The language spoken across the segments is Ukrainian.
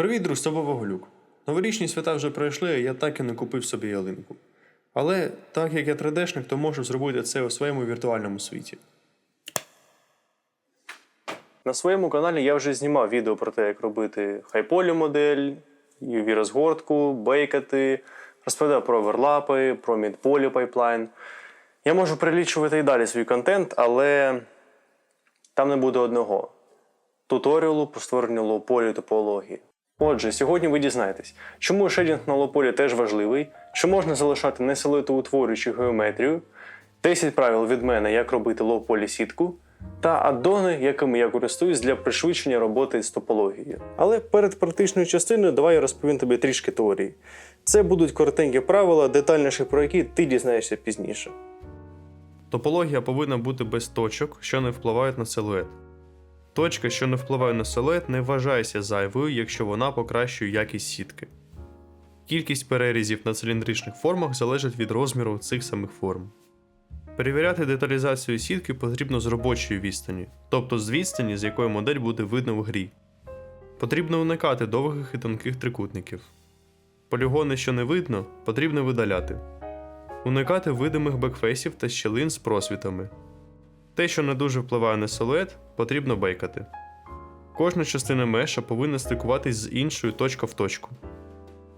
Привіт, друг, з тобою Воголюк. Новорічні свята вже пройшли, а я так і не купив собі ялинку. Але так як я 3D-шник, то можу зробити це у своєму віртуальному світі. На своєму каналі я вже знімав відео про те, як робити хайполі модель, UV розгортку, бейкати, розповідав про оверлапи, про мідполі пайплайн. Я можу перелічувати і далі свій контент, але там не буде одного туторіалу по створенню лоуполі топології. Отже, сьогодні ви дізнаєтесь, чому шейдінг на лоуполі теж важливий, чи можна залишати несилуетоутворюючу геометрію, 10 правил від мене, як робити лоуполі сітку, та аддони, якими я користуюсь для пришвидшення роботи з топологією. Але перед практичною частиною давай я розповім тобі трішки теорії. Це будуть коротенькі правила, детальніше про які ти дізнаєшся пізніше. Топологія повинна бути без точок, що не впливають на силует. Точка, що не впливає на силует, не вважається зайвою, якщо вона покращує якість сітки. Кількість перерізів на циліндричних формах залежить від розміру цих самих форм. Перевіряти деталізацію сітки потрібно з робочої відстані, тобто з відстані, з якої модель буде видно в грі. Потрібно уникати довгих і тонких трикутників. Полігони, що не видно, потрібно видаляти. Уникати видимих бекфейсів та щілин з просвітами. Те, що не дуже впливає на силует, потрібно бейкати. Кожна частина меша повинна стикуватись з іншою точка в точку.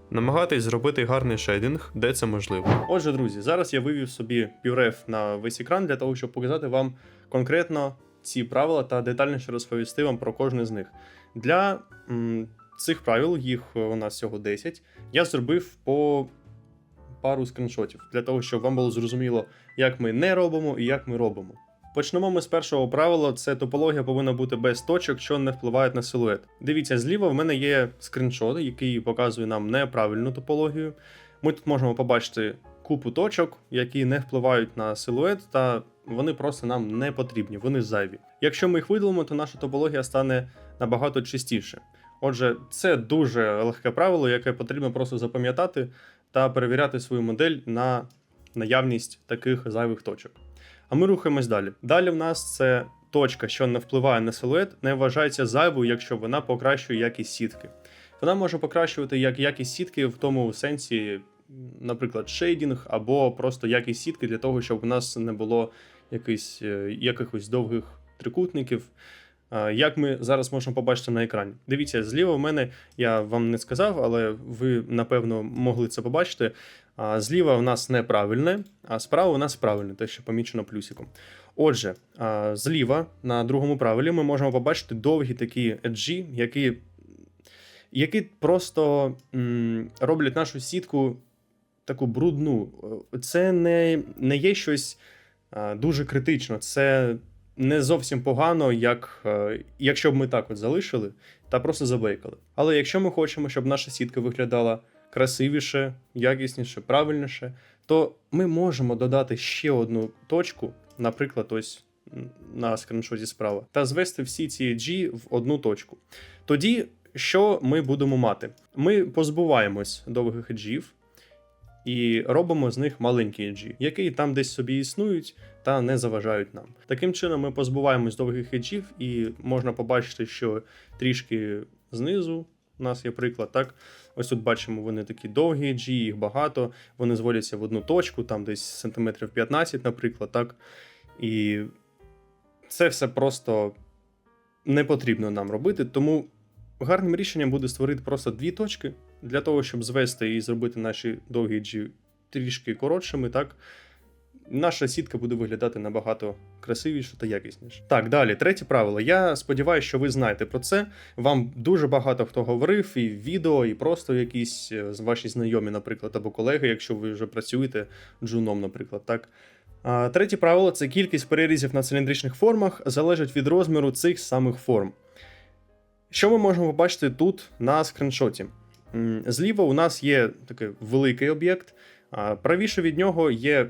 Намагайтесь зробити гарний шейдинг, де це можливо. Отже, друзі, зараз я вивів собі півреф на весь екран для того, щоб показати вам конкретно ці правила та детальніше розповісти вам про кожне з них. Для м, цих правил, їх е, у нас всього 10, я зробив по пару скріншотів для того, щоб вам було зрозуміло, як ми не робимо і як ми робимо. Почнемо ми з першого правила: це топологія повинна бути без точок, що не впливають на силует. Дивіться, зліва в мене є скріншот, який показує нам неправильну топологію. Ми тут можемо побачити купу точок, які не впливають на силует, та вони просто нам не потрібні, вони зайві. Якщо ми їх видалимо, то наша топологія стане набагато чистіше. Отже, це дуже легке правило, яке потрібно просто запам'ятати та перевіряти свою модель на наявність таких зайвих точок. А ми рухаємось далі. Далі в нас це точка, що не впливає на силует, не вважається зайвою, якщо вона покращує якість сітки. Вона може покращувати як якість сітки в тому сенсі, наприклад, шейдінг або просто якість сітки для того, щоб у нас не було якихось, е, якихось довгих трикутників. Як ми зараз можемо побачити на екрані. Дивіться, зліва в мене я вам не сказав, але ви напевно могли це побачити. Зліва в нас неправильне, а справа у нас правильне, те, що помічено плюсиком. Отже, зліва на другому правилі ми можемо побачити довгі такі еджі, які, які просто роблять нашу сітку таку брудну. Це не, не є щось дуже критично, це не зовсім погано, як, е, якщо б ми так от залишили та просто забейкали. Але якщо ми хочемо, щоб наша сітка виглядала красивіше, якісніше, правильніше, то ми можемо додати ще одну точку, наприклад, ось на скріншоті справа, та звести всі ці G в одну точку. Тоді, що ми будемо мати? Ми позбуваємось довгих еджів і робимо з них маленькі еджі, які там десь собі існують та не заважають нам. Таким чином, ми позбуваємось довгих еджів, і можна побачити, що трішки знизу у нас є приклад, так. Ось тут бачимо, вони такі довгі еджі, їх багато, вони зводяться в одну точку, там десь сантиметрів 15, наприклад, так. І це все просто не потрібно нам робити. Тому гарним рішенням буде створити просто дві точки для того, щоб звести і зробити наші довгі еджі трішки коротшими, так. Наша сітка буде виглядати набагато красивіше та якісніше. Так, далі, третє правило. Я сподіваюся, що ви знаєте про це. Вам дуже багато хто говорив, і відео, і просто якісь е, ваші знайомі, наприклад, або колеги, якщо ви вже працюєте джуном, наприклад, так. Третє правило це кількість перерізів на циліндричних формах залежить від розміру цих самих форм. Що ми можемо побачити тут на скріншоті? Зліва у нас є такий великий об'єкт, правіше від нього є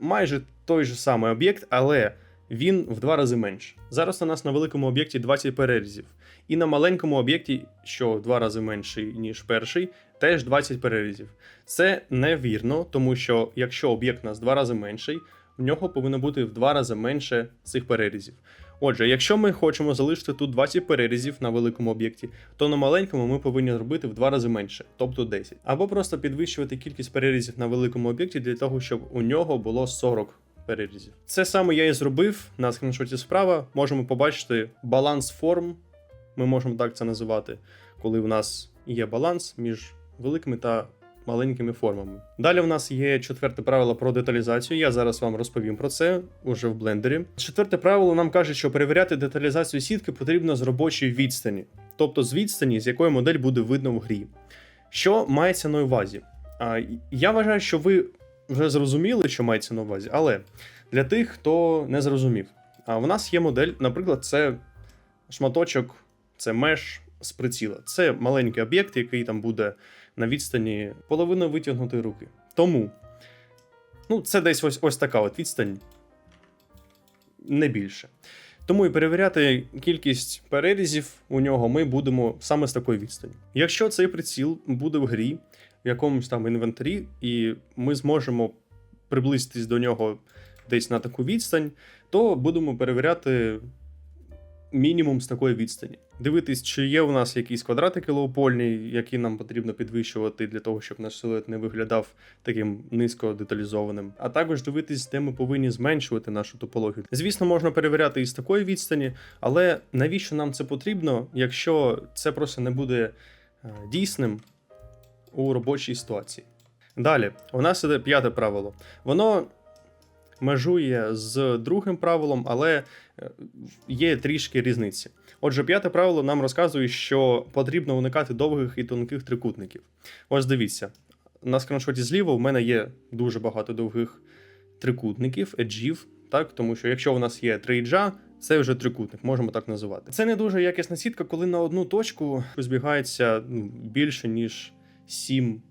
майже той же самий об'єкт, але він в два рази менше. Зараз у нас на великому об'єкті 20 перерізів, і на маленькому об'єкті, що в два рази менший, ніж перший, теж 20 перерізів. Це невірно, тому що якщо об'єкт у нас в два рази менший, в нього повинно бути в два рази менше цих перерізів. Отже, якщо ми хочемо залишити тут 20 перерізів на великому об'єкті, то на маленькому ми повинні зробити в два рази менше, тобто 10. Або просто підвищувати кількість перерізів на великому об'єкті для того, щоб у нього було 40 перерізів. Це саме я і зробив на скріншоті справа. Можемо побачити баланс форм, ми можемо так це називати, коли в нас є баланс між великими та маленькими формами. Далі в нас є четверте правило про деталізацію. Я зараз вам розповім про це уже в блендері. Четверте правило нам каже, що перевіряти деталізацію сітки потрібно з робочої відстані, тобто з відстані, з якої модель буде видно в грі. Що мається на увазі? Я вважаю, що ви вже зрозуміли, що мається на увазі, але для тих, хто не зрозумів, в нас є модель, наприклад, це шматочок, це меш з приціла. Це маленький об'єкт, який там буде на відстані половини витягнутої руки. Тому, ну, це десь ось ось така от відстань, не більше. Тому і перевіряти кількість перерізів у нього ми будемо саме з такої відстані. Якщо цей приціл буде в грі, в якомусь там інвентарі, і ми зможемо приблизитись до нього десь на таку відстань, то будемо перевіряти мінімум з такої відстані. Дивитись, чи є у нас якісь квадратики лоупольні, які нам потрібно підвищувати для того, щоб наш силует не виглядав таким низько деталізованим. А також дивитись, де ми повинні зменшувати нашу топологію. Звісно, можна перевіряти і з такої відстані, але навіщо нам це потрібно, якщо це просто не буде е, дійсним у робочій ситуації? Далі, у нас іде п'яте правило. Воно межує з другим правилом, але е, є трішки різниці. Отже, п'яте правило нам розказує, що потрібно уникати довгих і тонких трикутників. Ось дивіться, на скріншоті зліва в мене є дуже багато довгих трикутників, еджів, так? тому що якщо у нас є три еджа, це вже трикутник, можемо так називати. Це не дуже якісна сітка, коли на одну точку збігається ну, більше, ніж 7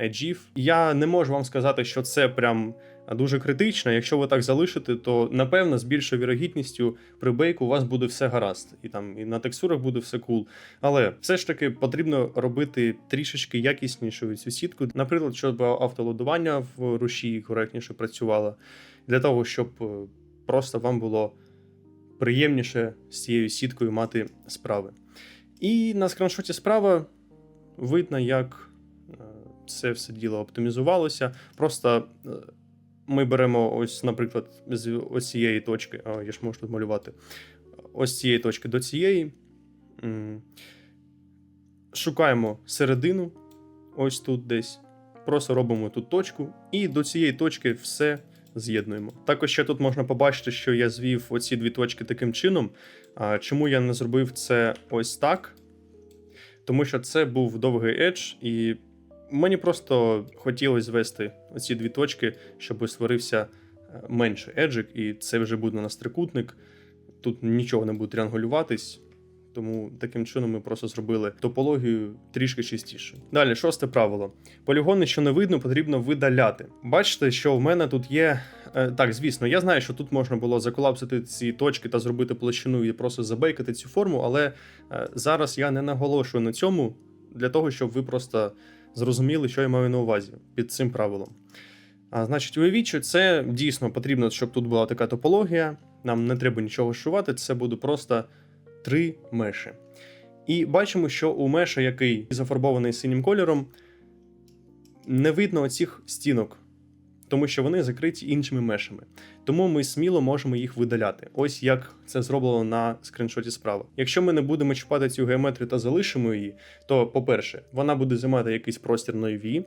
еджів. Я не можу вам сказати, що це прям дуже критично. Якщо ви так залишите, то напевно з більшою вірогідністю при бейку у вас буде все гаразд, і там і на текстурах буде все кул. Але все ж таки потрібно робити трішечки якіснішою цю сітку, наприклад, щоб автолодування в руші коректніше працювало, для того, щоб е, просто вам було приємніше з цією сіткою мати справи. І на скріншоті справа видно, як е, це все діло оптимізувалося. Просто е, ми беремо ось, наприклад, з ось цієї точки, а я ж можу тут малювати. Ось цієї точки до цієї. Шукаємо середину, ось тут десь. Просто робимо тут точку, і до цієї точки все з'єднуємо. Також ще тут можна побачити, що я звів оці дві точки таким чином. А чому я не зробив це ось так? Тому що це був довгий едж, і мені просто хотілося звести оці дві точки, щоб створився е, менший еджик, і це вже буде у нас трикутник. Тут нічого не буде тріангулюватись. Тому таким чином ми просто зробили топологію трішки чистіше. Далі, шосте правило. Полігони, що не видно, потрібно видаляти. Бачите, що в мене тут є. е, Так, звісно, я знаю, що тут можна було заколапсити ці точки та зробити площину і просто забейкати цю форму, але е, зараз я не наголошую на цьому для того, щоб ви просто зрозуміли, що я маю на увазі під цим правилом. А, значить, уявіть, що це дійсно потрібно, щоб тут була така топологія. Нам не треба нічого шувати, це буде просто три меші. І бачимо, що у меша, який зафарбований синім кольором, не видно оцих стінок, тому що вони закриті іншими мешами. Тому ми сміло можемо їх видаляти. Ось як це зроблено на скріншоті справа. Якщо ми не будемо чіпати цю геометрію та залишимо її, то, по-перше, вона буде займати якийсь простір на UV.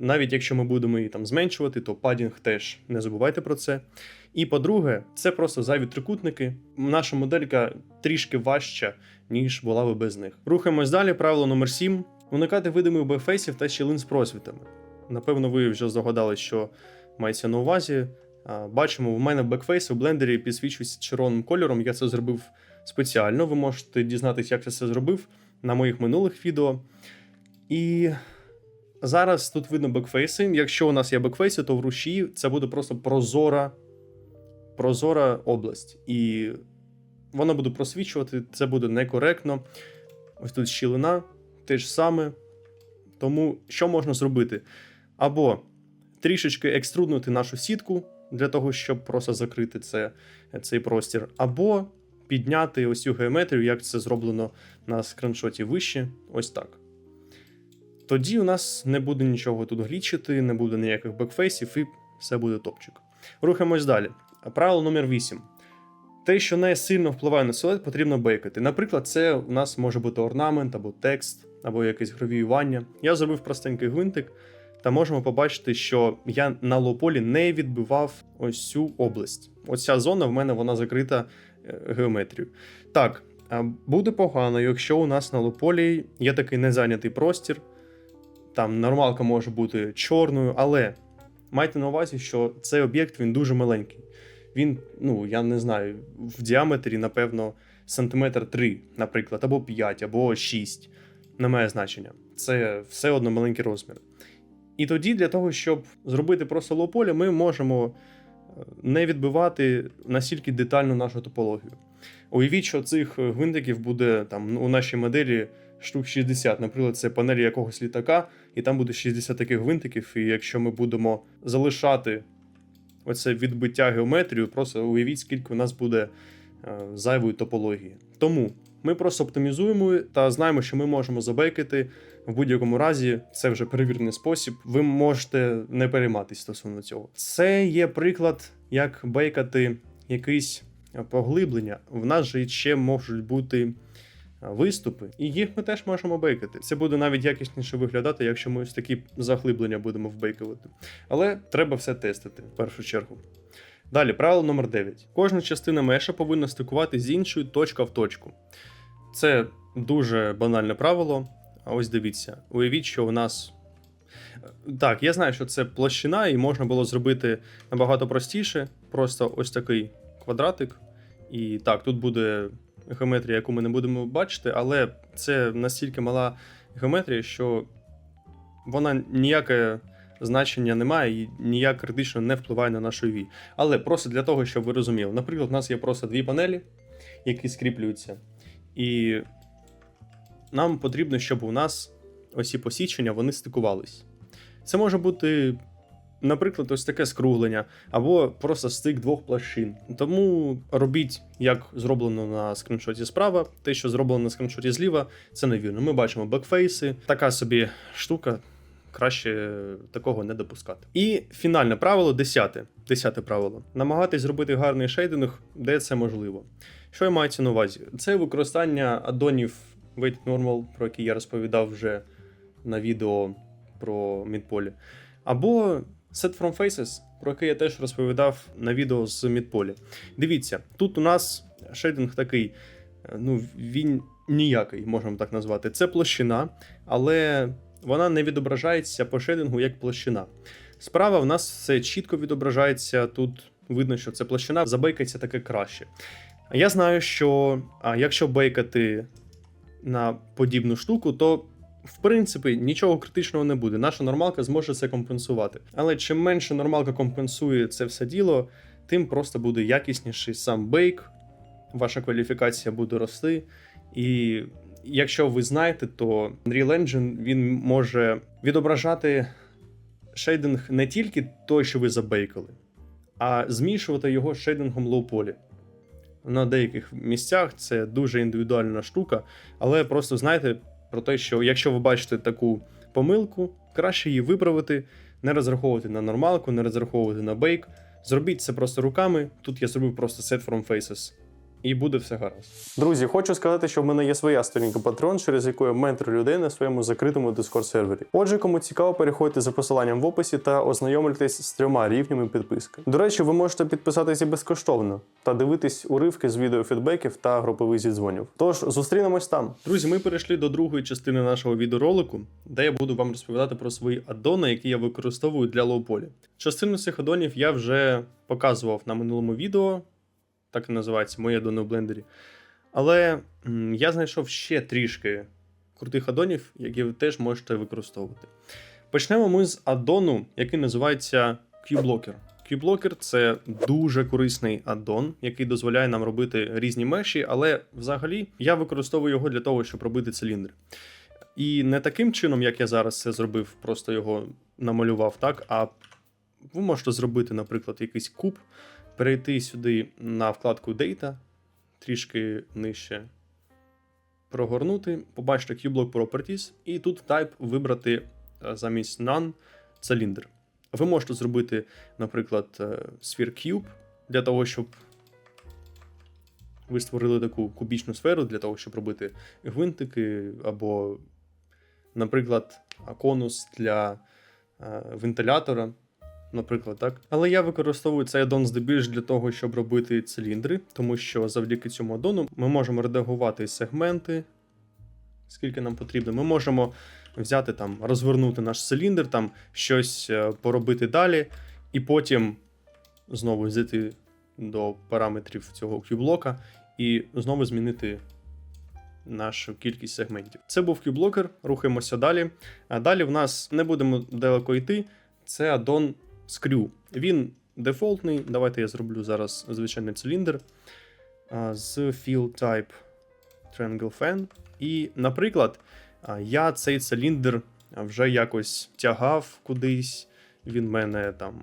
Навіть якщо ми будемо її там зменшувати, то падінг теж не забувайте про це. І по-друге, це просто зайві трикутники. Наша моделька трішки важча, ніж була би без них. Рухаємось далі. Правило номер 7. Уникати видимих бекфейсів та щілин з просвітами. Напевно, ви вже здогадались, що мається на увазі. Бачимо, в мене бекфейс у блендері підсвічується червоним кольором. Я це зробив спеціально. Ви можете дізнатися, як я це зробив на моїх минулих відео. І зараз тут видно бекфейси. Якщо у нас є бекфейси, то в руші це буде просто прозора, прозора область. І вона буде просвічувати, це буде некоректно. Ось тут щілина, те ж саме. Тому що можна зробити? Або трішечки екструднути нашу сітку, для того, щоб просто закрити це, цей простір, або підняти ось цю геометрію, як це зроблено на скріншоті вище, ось так. Тоді у нас не буде нічого тут глічити, не буде ніяких бекфейсів і все буде топчик. Рухаємось далі. Правило номер 8. Те, що не сильно впливає на силует, потрібно бейкати. Наприклад, це у нас може бути орнамент або текст, або якесь гравіювання. Я зробив простенький гвинтик, та можемо побачити, що я на лополі не відбивав ось цю область. Оця зона в мене вона закрита е, геометрією. Так, буде погано, якщо у нас на лополі є такий незайнятий простір. Там нормалка може бути чорною, але майте на увазі, що цей об'єкт він дуже маленький. Він, ну я не знаю, в діаметрі, напевно, сантиметр 3, наприклад, або 5, або 6. Не має значення. Це все одно маленький розмір. І тоді, для того, щоб зробити просто лоу-поле, ми можемо е, не відбивати настільки детально нашу топологію. Уявіть, що цих гвинтиків буде там у нашій моделі штук 60. Наприклад, це панель якогось літака, і там буде 60 таких гвинтиків. І якщо ми будемо залишати оце відбиття геометрію, просто уявіть, скільки у нас буде е, зайвої топології. Тому ми просто оптимізуємо та знаємо, що ми можемо забейкати. В будь-якому разі це вже перевірений спосіб. Ви можете не перейматись стосовно цього. Це є приклад, як бейкати якийсь поглиблення. В нас же ще можуть бути виступи, і їх ми теж можемо бейкати. Це буде навіть якісніше виглядати, якщо ми ось такі заглиблення будемо вбейкувати. Але треба все тестити в першу чергу. Далі, правило номер 9. Кожна частина меша повинна стикувати з іншою точка в точку. Це дуже банальне правило. Ось дивіться, уявіть, що у нас. Так, я знаю, що це площина, і можна було зробити набагато простіше. Просто ось такий квадратик. І так, тут буде геометрія, яку ми не будемо бачити, але це настільки мала геометрія, що вона ніяке значення не має і ніяк критично не впливає на нашу UV. Але просто для того, щоб ви розуміли, наприклад, у нас є просто дві панелі, які скріплюються. І нам потрібно, щоб у нас оці посічення вони стикувались. Це може бути, наприклад, ось таке скруглення, або просто стик двох площин. Тому робіть, як зроблено на скріншоті справа, те, що зроблено на скріншоті зліва, це невірно. Ми бачимо бекфейси, така собі штука. Краще такого не допускати. І фінальне правило десяте. Десяте правило. Намагатись зробити гарний шейдинг, де це можливо. Що я мається на увазі? Це використання аддонів Weight Normal, про які я розповідав вже на відео про Мідполі. Або Set from Faces, про який я теж розповідав на відео з Мідполі. Дивіться, тут у нас шейдинг такий, е, ну він ніякий, можемо так назвати. Це площина, але вона не відображається по шейдингу як площина. Справа в нас все чітко відображається. Тут видно, що це площина, забейкається таке краще. Я знаю, що а, якщо бейкати на подібну штуку, то в принципі нічого критичного не буде. Наша нормалка зможе це компенсувати. Але чим менше нормалка компенсує це все діло, тим просто буде якісніший сам бейк, ваша кваліфікація буде рости. І якщо ви знаєте, то Unreal Engine він може відображати шейдинг не тільки той, що ви забейкали, а змішувати його з шейдингом лоу-полі. На деяких місцях це дуже індивідуальна штука, але просто знайте про те, що якщо ви бачите таку помилку, краще її виправити, не розраховувати на нормалку, не розраховувати на бейк. Зробіть це просто руками. Тут я зробив просто set from faces. І буде все гаразд. Друзі, хочу сказати, що в мене є своя сторінка Patreon, через яку я менторю людей на своєму закритому Discord сервері. Отже, кому цікаво, переходьте за посиланням в описі та ознайомитесь з трьома рівнями підписки. До речі, ви можете підписатися безкоштовно та дивитись уривки з відеофідбеків та групових зідзвонів. Тож зустрінемось там. Друзі, ми перейшли до другої частини нашого відеоролику, де я буду вам розповідати про свої аддони, які я використовую для лоу-полі. Частину цих аддонів я вже показував на минулому відео, так і називається Мої аддони в блендері. Але я знайшов ще трішки крутих аддонів, які ви теж можете використовувати. Почнемо ми з аддону, який називається Q-Blocker. Q-Blocker – це дуже корисний аддон, який дозволяє нам робити різні меші, але взагалі я використовую його для того, щоб робити циліндри. І не таким чином, як я зараз це зробив, просто його намалював так, а ви можете зробити, наприклад, якийсь куб, перейти сюди на вкладку Data, трішки нижче прогорнути, побачите QBlock Properties, і тут Type вибрати е, замість None циліндр. Ви можете зробити, наприклад, е, Sphere Cube для того, щоб ви створили таку кубічну сферу для того, щоб робити гвинтики, або, наприклад, конус для е, вентилятора. Наприклад, так. Але я використовую цей аддон здебільш для того, щоб робити циліндри, тому що завдяки цьому аддону ми можемо редагувати сегменти, скільки нам потрібно. Ми можемо взяти там, розвернути наш циліндр, там щось е, поробити далі, і потім знову зайти до параметрів цього Q-блока і знову змінити нашу кількість сегментів. Це був Q-блокер, рухаємося далі. А далі в нас не будемо далеко йти. Це аддон Screw. Він дефолтний. Давайте я зроблю зараз звичайний циліндр з Fill Type Triangle Fan. І, наприклад, я цей циліндр вже якось тягав кудись. Він в мене там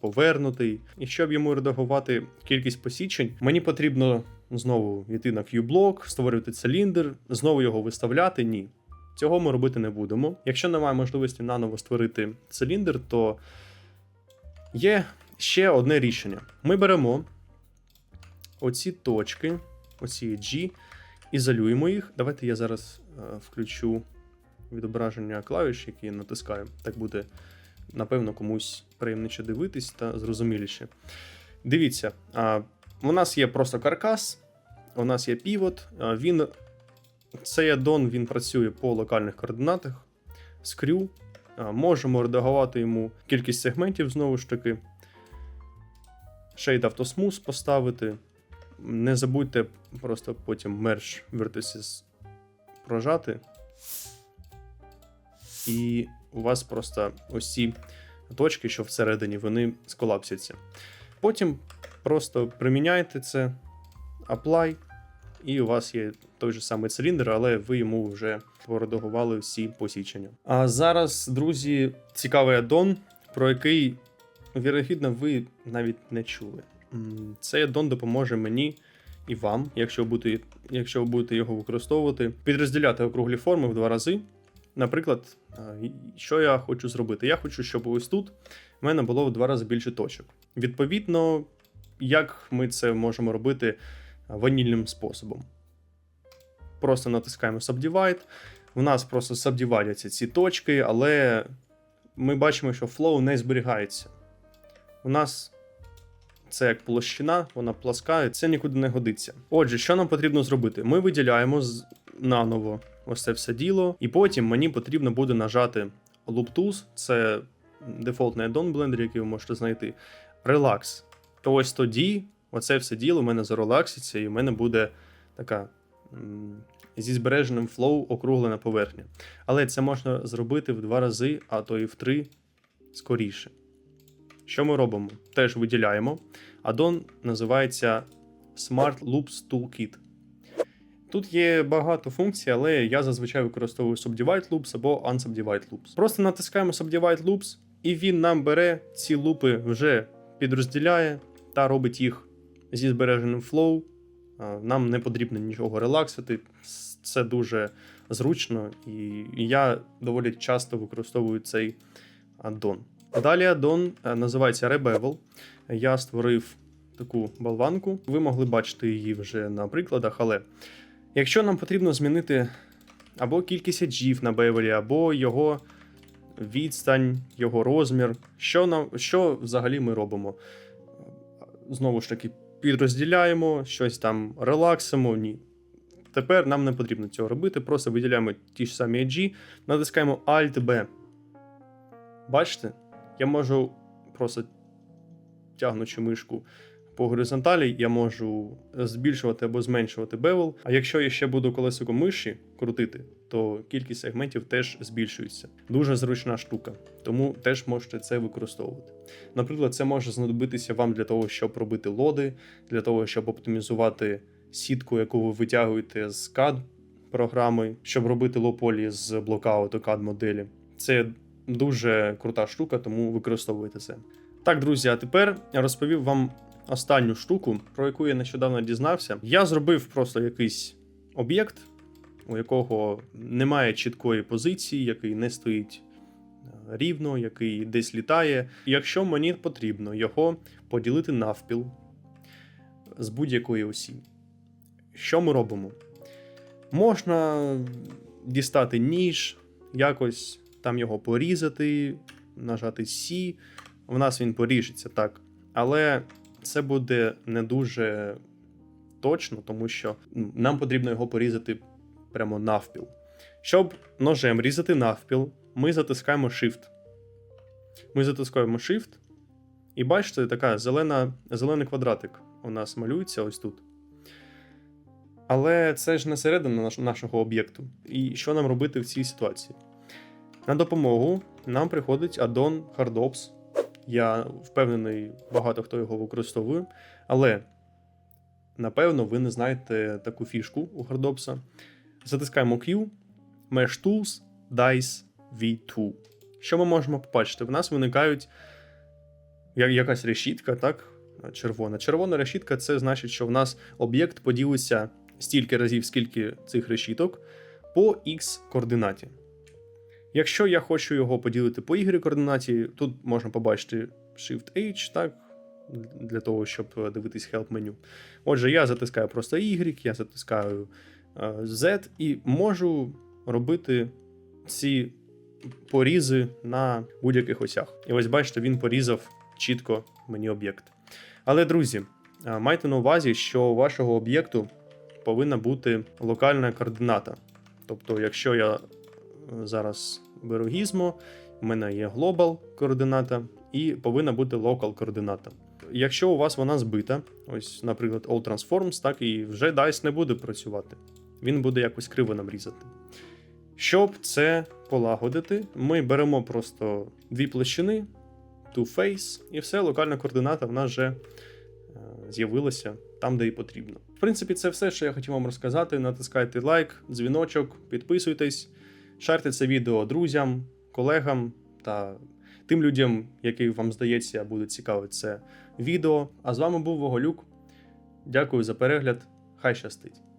повернутий. І щоб йому редагувати кількість посічень, мені потрібно знову йти на Q-блок, створювати циліндр, знову його виставляти. Ні. Цього ми робити не будемо. Якщо немає можливості наново створити циліндр, то є ще одне рішення. Ми беремо оці точки, оці G, ізолюємо їх. Давайте я зараз е, включу відображення клавіш, які натискаю. Так буде, напевно, комусь приємніше дивитись та зрозуміліше. Дивіться, у нас є просто каркас, у нас є півот. Він, цей аддон він працює по локальних координатах. Скрю. Можемо редагувати йому кількість сегментів знову ж таки. Shade Auto Smooth поставити. Не забудьте просто потім Merge Vertices прожати. І у вас просто ось ці точки, що всередині, вони сколапсяться. Потім просто приміняйте це, Apply, і у вас є той же самий циліндр, але ви йому вже поредагували всі посічення. А зараз, друзі, цікавий аддон, про який, вірогідно, ви навіть не чули. Цей аддон допоможе мені і вам, якщо, будете, якщо ви будете його використовувати, підрозділяти округлі форми в два рази. Наприклад, що я хочу зробити? Я хочу, щоб ось тут в мене було в два рази більше точок. Відповідно, як ми це можемо робити ванільним способом? Просто натискаємо Subdivide. У нас просто сабдівадяться ці точки, але ми бачимо, що flow не зберігається. У нас це як площина, вона пласка, і це нікуди не годиться. Отже, що нам потрібно зробити? Ми виділяємо наново ось це все діло, і потім мені потрібно буде нажати Loop Tools, це дефолтний add-on Blender, який ви можете знайти. Relax. То ось тоді оце все діло в мене зарелакситься, і в мене буде така зі збереженим флоу округлена поверхня. Але це можна зробити в два рази, а то і в три скоріше. Що ми робимо? Теж виділяємо. Аддон називається Smart Loops Toolkit. Тут є багато функцій, але я зазвичай використовую Subdivide Loops або Unsubdivide Loops. Просто натискаємо Subdivide Loops, і він нам бере ці лупи, вже підрозділяє та робить їх зі збереженим flow. Нам не потрібно нічого релаксити. Це дуже зручно, і я доволі часто використовую цей аддон. Далі аддон е, називається Rebevel. Я створив таку болванку. Ви могли бачити її вже на прикладах, але якщо нам потрібно змінити або кількість еджів на бевелі, або його відстань, його розмір, що, нам, що взагалі ми робимо? Знову ж таки, підрозділяємо, щось там релаксимо. Ні. Тепер нам не потрібно цього робити, просто виділяємо ті ж самі edge, натискаємо Alt-B. Бачите? Я можу просто тягнучи мишку по горизонталі, я можу збільшувати або зменшувати бевел. А якщо я ще буду колесико миші крутити, то кількість сегментів теж збільшується. Дуже зручна штука, тому теж можете це використовувати. Наприклад, це може знадобитися вам для того, щоб робити лоди, для того, щоб оптимізувати сітку, яку ви витягуєте з CAD програми, щоб робити лополі з блокауту CAD моделі. Це дуже крута штука, тому використовуйте це. Так, друзі, а тепер я розповів вам останню штуку, про яку я нещодавно дізнався. Я зробив просто якийсь об'єкт, у якого немає чіткої позиції, який не стоїть е, рівно, який десь літає. Якщо мені потрібно його поділити навпіл з будь-якої осі, що ми робимо? Можна дістати ніж, якось там його порізати, нажати C. В нас він поріжеться так. Але це буде не дуже точно, тому що нам потрібно його порізати прямо навпіл. Щоб ножем різати навпіл, ми затискаємо Shift. Ми затискаємо Shift, і бачите, така зелена, зелений квадратик у нас малюється ось тут. Але це ж не середина нашого об'єкту. І що нам робити в цій ситуації? На допомогу нам приходить аддон HardOps. Я впевнений, багато хто його використовує. Але напевно ви не знаєте таку фішку у HardOps. Затискаємо Q, Mesh Tools, Dice V2. Що ми можемо побачити? В нас виникають якась решітка, так? Червона. Червона решітка це значить, що в нас об'єкт поділився стільки разів, скільки цих решіток по X координаті. Якщо я хочу його поділити по Y координаті, тут можна побачити Shift-H, так, для того, щоб дивитись help меню. Отже, я затискаю просто Y, я затискаю е, Z і можу робити ці порізи на будь-яких осях. І ось бачите, він порізав чітко мені об'єкт. Але, друзі, е, майте на увазі, що у вашого об'єкту повинна бути локальна координата. Тобто, якщо я е, зараз беру гізмо, в мене є global координата і повинна бути local координата. Якщо у вас вона збита, ось, наприклад, All Transforms, так і вже DICE не буде працювати. Він буде якось криво нам різати. Щоб це полагодити, ми беремо просто дві площини, two face, і все, локальна координата в нас вже е, з'явилася там, де і потрібно. В принципі, це все, що я хотів вам розказати. Натискайте лайк, дзвіночок, підписуйтесь, шарте це відео друзям, колегам та тим людям, які вам здається, буде цікаве це відео. А з вами був Воголюк. Дякую за перегляд. Хай щастить!